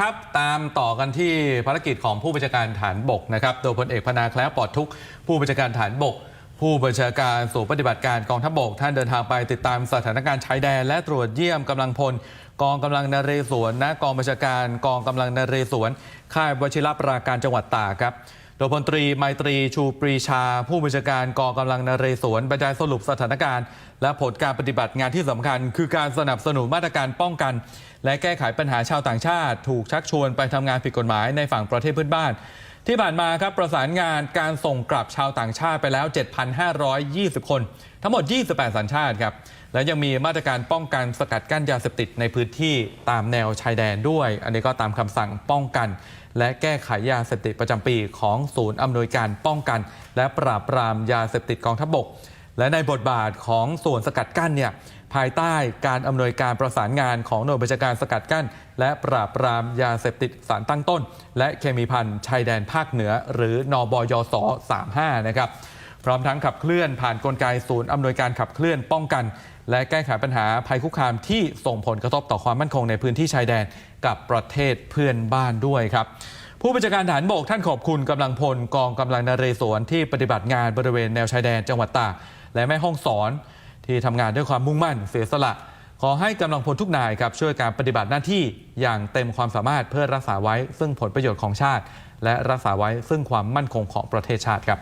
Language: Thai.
ครับตามต่อกันที่ภารกิจของผู้บัญชาการฐานบกนะครับโดยพลเอกพนาแคล้วปลอดทุกผู้บัญชาการฐานบก ผู้บัญชาการศูนย์ปฏิบัติการกองทัพบก ท่านเดินทางไปติดตามสถานการณ์ชายแดน และตรวจเยี่ยมกำลังพล กองกำลังนเรศวรณกองบัญชาการกองกำลังนเรศวรค่ายวชิรปราการจังหวัดตากครับ ดยพลตรีไมตรีชูปรีชา ผู้บัญชาการกองกำลังนเรศวรบรรยายสรุปสถานการณ์ และผลการปฏิบัติงานที่สำคัญ คือการสนับสนุนมาตรการป้องกัน และแก้ไขปัญหาชาวต่างชาติ ถูกชักชวนไปทำงานผิดกฎหมายในฝั่งประเทศเพื่อนบ้าน ที่ผ่านมาครับประสานงานการส่งกลับชาวต่างชาติไปแล้ว 7,520 คน ทั้งหมด 28 สัญชาติครับ และยังมีมาตรการป้องกันสกัดกั้นยาเสพติดในพื้นที่ตามแนวชายแดนด้วย อันนี้ก็ตามคำสั่งป้องกัน และแก้ไขยาเสพติดประจำปีของศูนย์อำนวยการป้องกัน และปราบปรามยาเสพติดกองทัพบก และในบทบาทของส่วนสกัดกั้นเนี่ยภายใต้การอำนวยการประสานงานของหน่วยบัญชาการสกัดกั้น และปราบปรามยาเสพติดสารตั้งต้น และเคมีพันชายแดนภาคเหนือ หรือนบยศ35นะครับพร้อมทั้งขับเคลื่อนผ่านนกลไกศูนย์อำนวยการขับเคลื่อนป้องกัน และแก้ไขปัญหาภัยคุกคามที่ส่งผลกระทบต่อความมั่นคงในพื้นที่ชายแดนกับประเทศเพื่อนบ้านด้วยครับผู้บัญชาการฐานบกท่านขอบคุณกำลังพลกองกำลังนเรศวรที่ปฏิบัติงานบริเวณแนวชายแดนจังหวัดตาก และแม่ห้องสอน ที่ทำงานด้วยความมุ่งมั่นเสียสละ ขอให้กำลังพลทุกนายครับช่วยการปฏิบัติหน้าที่อย่างเต็มความสามารถเพื่อรักษาไว้ซึ่งผลประโยชน์ของชาติ และรักษาไว้ซึ่งความมั่นคงของประเทศชาติครับ